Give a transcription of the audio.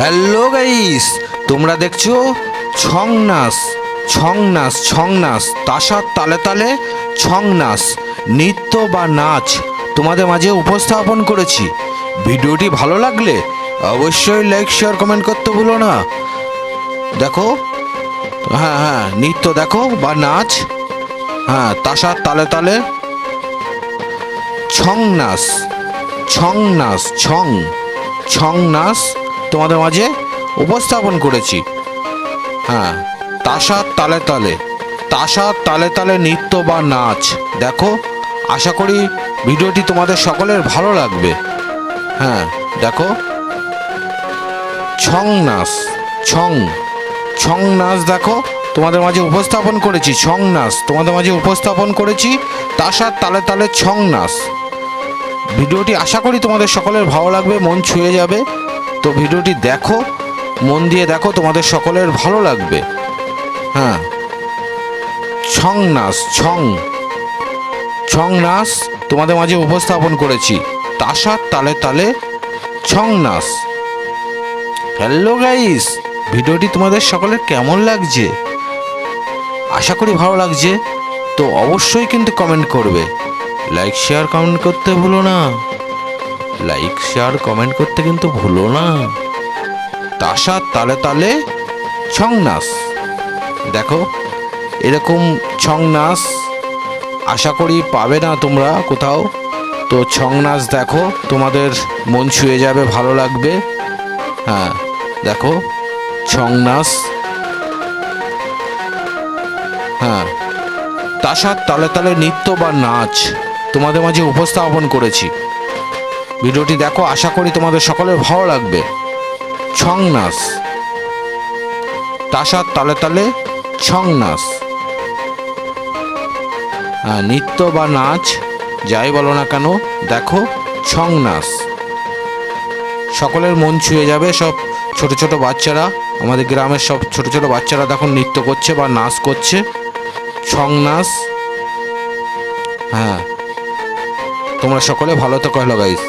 Hello guys, তোমরা দেখছ? ছং নাচ ছং নাচ ছং নাচ তাসার তালে তালে ছং নাচ নৃত্য বা নাচ তোমাদের মাঝে উপস্থাপন করেছি। ভিডিওটি ভালো লাগলে অবশ্যই লাইক শেয়ার কমেন্ট করতে ভুলো না। দেখো হ্যাঁ হ্যাঁ নৃত্য দেখো বা নাচ হ্যাঁ তাসার তালে তালে ছং নাচ ছং নাচ ছং ছং নাচ তোমাদের মাঝে উপস্থাপন করেছি। হ্যাঁ তাসার তালে তালে তাসার তালে তালে নৃত্য বা নাচ। দেখো, আশা করি ভিডিওটি তোমাদের সকলের ভালো লাগবে। হ্যাঁ দেখো। ছং নাচ, ছং ছং নাচ দেখো, তোমাদের মাঝে উপস্থাপন করেছি, ছং নাচ। তোমাদের মাঝে উপস্থাপন করেছি তাসার তালে তালে ছং নাচ। ভিডিওটি আশা করি তোমাদের সকলের ভালো লাগবে, মন ছুঁয়ে যাবে। তো ভিডিওটি দেখো, মন দিয়ে দেখো, তোমাদের সকলের ভালো লাগবে। হ্যাঁ। ছং নাচ ছং। ছং নাচ তোমাদের মাঝে উপস্থাপন করেছি। তাসার তালে তালে ছং নাচ হ্যালো গাইস, ভিডিওটি তোমাদের সকলের কেমন লাগছে? আশা করি ভালো লাগছে। তো অবশ্যই কিন্তু কমেন্ট করবে। লাইক, শেয়ার, কমেন্ট করতে ভুলো না। লাইক শেয়ার কমেন্ট করতে কিন্তু ভুলো না। তাসার তালে তালে ছং নাচ দেখো, এরকম ছং নাচ আশা করি পাবে না তোমরা কোথাও। তো ছং নাচ দেখো, তোমাদের মন ছুঁয়ে যাবে, ভালো লাগবে। হ্যাঁ দেখো ছং নাচ হ্যাঁ তাসার তালে তালে নৃত্য বা নাচ তোমাদের মাঝে উপস্থাপন করেছি। ভিডিওটি দেখো, আশা করি তোমাদের সকলের ভালো লাগবে। ছং নাচ তাসার তালে তালে ছং নাচ নৃত্য বা নাচ, যাই বলো না কেন, দেখো, ছং নাচ সকলের মন ছুঁয়ে যাবে সব ছোট ছোট বাচ্চারা। আমাদের গ্রামের সব ছোট ছোট বাচ্চারা তখন নৃত্য করছে বা নাচ করছে। ছং নাচ হ্যাঁ। তোমরা সকলে ভালো তো কহলো গাইস